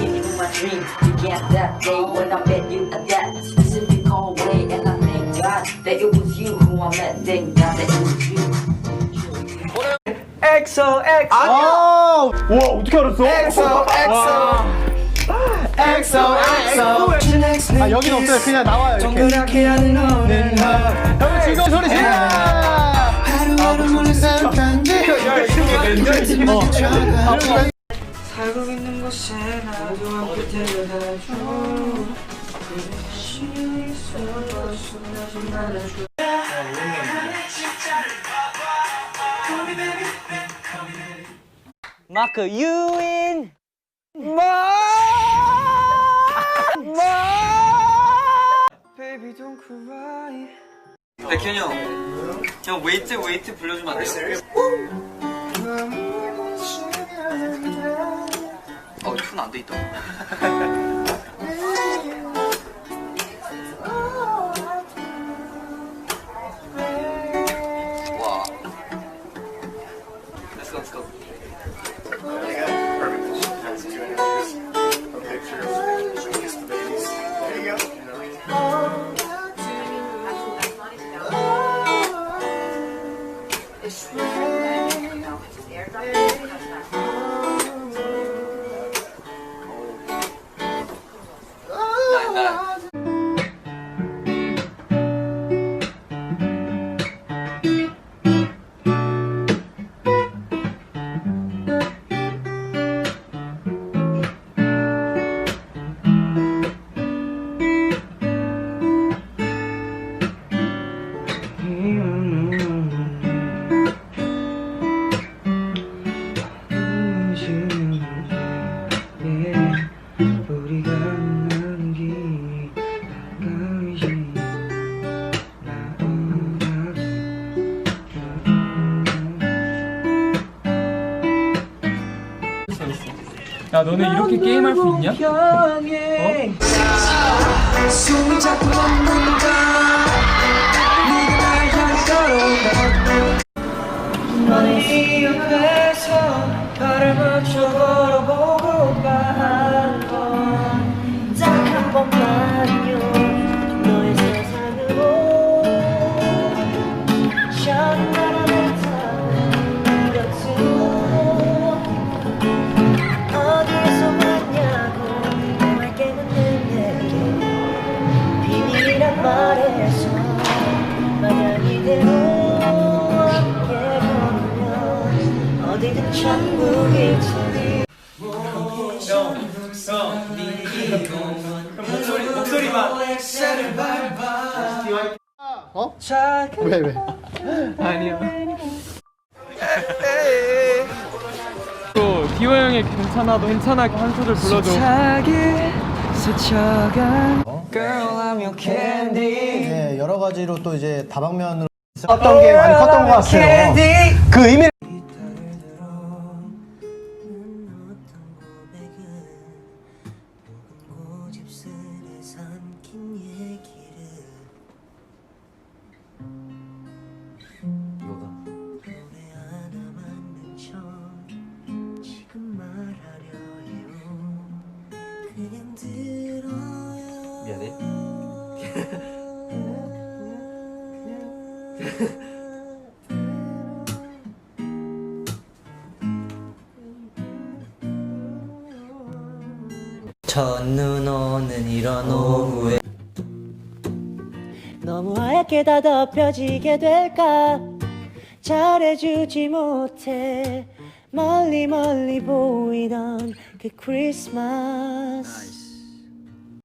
Give you my dreams, you get that day when I met you at that specific hallway, and I thank God that it was you who I met. Thank God that it was you. 엑소 엑소 아, 와 어떻게 알았어? 엑소 엑소 엑소 엑소 아 여긴 없어요. 그냥 나와요 이렇게. 형 지금 소리 질러. 하루하루 몰래 생각한지 어. 아, 살고 있는 곳에 나도 함께 데려다줘 그래 쉬어 있어 숨나지 말아줘 마크 유인 마 Baby don't cry. 백현이 형, 형 웨이트 웨이트 불러주면 안 돼요? 어, 톤안돼 있다. 와. 야 너네 이렇게 게임할 수 있냐? 옆에서 발을 맞춰 걸어 말에서 만약 이대로 함께 걸으면 어디든 천국일 테니 어? 작은 왜 왜? 아니야 또 디오 형의 괜찮아도 괜찮아 한 소절 불러줘 스쳐간 Girl I'm your candy. 네, 여러 가지로 또 이제 다방면으로 컸던 게 많이 컸던 것 같아요. candy? 그 의미 지금 말하려 해요. 그냥 들어요 미안해 첫눈 오는 이런 오후에 너무 하얗게 다 덮여지게 될까? 잘해주지 못해. 멀리 멀리 보이던 그 크리스마스